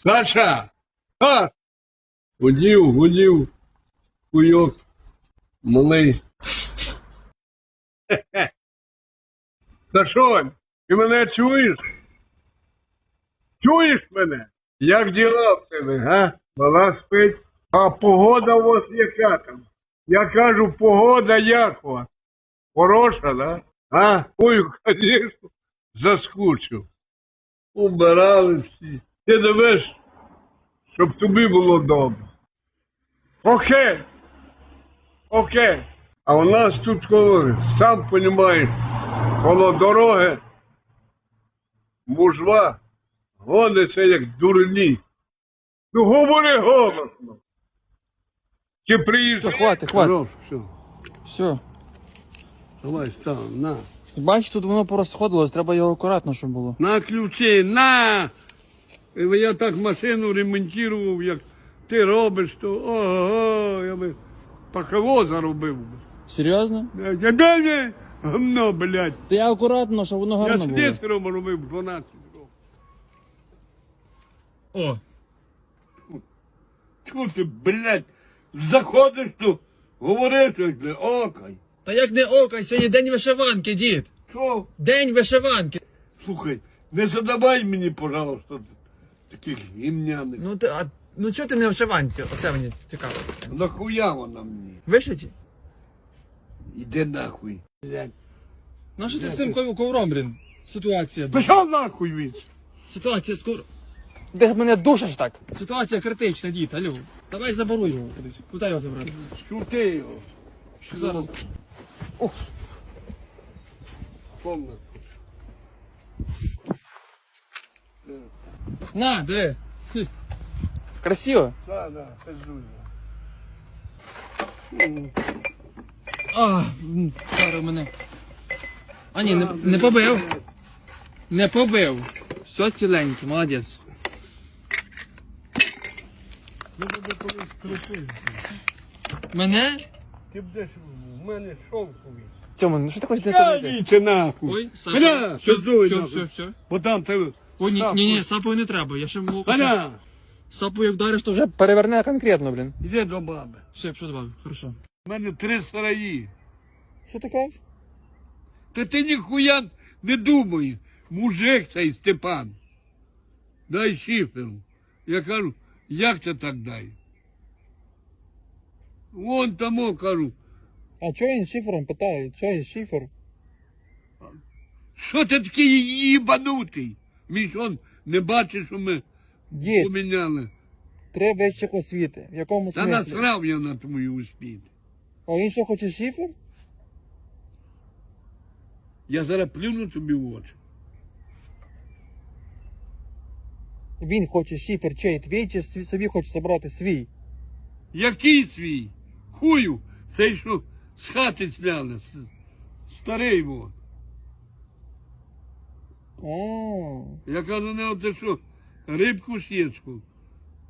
Саша! А! Гудів, гудів. Куйок. Малий. Сашонь, ти мене чуєш? Чуєш мене? Як діла в тебе, га? Мала спить. А погода у вас яка там? Я кажу, погода як у вас? Хороша, да? А? Ой, звісно, заскучив. Убирали всі. Ти дивиш, щоб тобі було добре. Окей. Окей. А у нас тут коли, сам розумієш, коло дороги мужва гониться як дурні. Ну говори голосно. Чи Все, приїжджаєш? хватить, хватить. Хорош, все. Все. Давай, став, на. Бачиш, тут воно порозходилось, треба його акуратно, щоб було. На ключі, на! І Я так машину ремонтував, як ти робиш, то ого, я би паково заробив. би. Серйозно? Я далі гамно, блядь. Та я акуратно, щоб воно Я гарно було. слесарем робив 12 років. О, Чого ти, блядь, заходиш тут, говориш, як не окай. Та як не ока, сьогодні день вишиванки, дід. Що? День вишиванки. Слухай, не задавай мені, пожалуйста, таких гімняних. Ну ти, а ну чого ти не в вишиванці? Оце мені цікаво. Нахуя вона мені? Вишиті? Іди нахуй. Блядь. Ну що ти з тим ков- ковром, блін? Ситуація. блін. Пішов нахуй від. Ситуація скоро. Де мене душиш так? Ситуація критична, дід, алло. Давай заборуй його кудись. Куди його забрати? Шути його. Зараз. Повна. На, диви. Красиво. Да, да, пиздуй. А, зараз мене. А ні, не, не побив. Не побив. Все ціленьке, молодець. Мене? Ти будеш у мене шовковий. Цьому, ну що ти хочеш Я не робити? нахуй. Ой, Гля, все, все, все, все. Бо там ти... О, ні, Сапою. ні, ні, сапою не треба. Я ще можу. Галя, Сапою як вдариш, то вже переверне конкретно, блін. іди до баби. Все, що добавив, хорошо. У мене три сараї. Що ти кажеш? Та ти ніхуя не думай. Мужик цей Степан. Дай шиферу. Я кажу, як це так дай? Вон тому кажу, А чого він шифером питає? Чого він шифер? що ти такий їбанутий? Он не бачиш, що ми Дід, поміняли. три вищих освіти. В якому Та смислі? насрав я на твою успіх. А він що хоче шифер? Я зараз плюну тобі в очі. Він хоче шифер чей твій, чи собі хоче забрати свій. Який свій? Хую, цей що з хати зняли. с- Старий во. А, Я кажу, не оце що, рибку сєчку.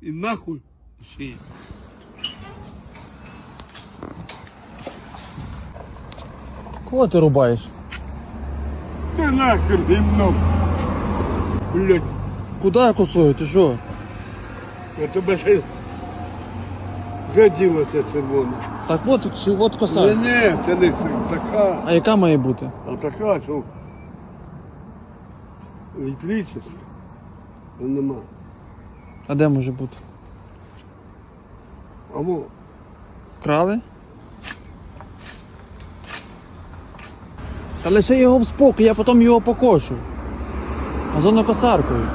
І нахуй сі. Кого ти рубаєш? Ти нахер гімно. Блять, Куди я косою? Ти що? я тебе ще. Де ділося червоне? Так от, чи от Ні, коса. ні, це не це, така. А яка має бути? А така, що відлічиш, то нема. А де може бути? Або Вкрали? Та лише його в спокій, я потім його покошу. Газонокосаркою.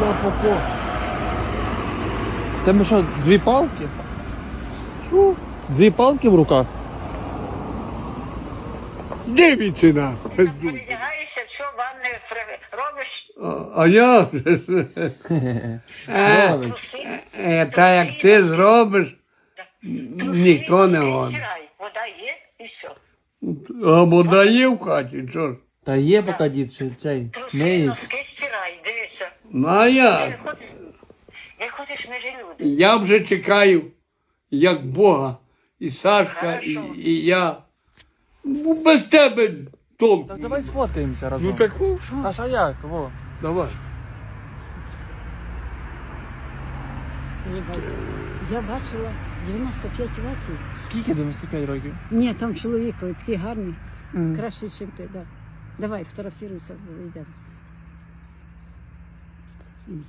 на попо. Тебе що, дві палки? Дві палки в руках? Передягаєшся, що при- робиш, А, а я. Робить. Е, Та як ти зробиш, ніхто не гон. стирай, вода є і все. А вода є в хаті, що ж? Та є поки дід, що цей Труси, миють. носки стирай, дивися. Ну а як ходиш між люди. я вже чекаю, як Бога, і Сашка, і, і я. Ну, без тебе толку. Так давай сфоткаємося разом. Ну так о, А що? як? Во. давай. Я бачила 95 років. Скільки 95 років? Ні, там чоловік ой, такий гарний, краще, ніж ти. Да. Давай, фотографіруйся, йдемо. М.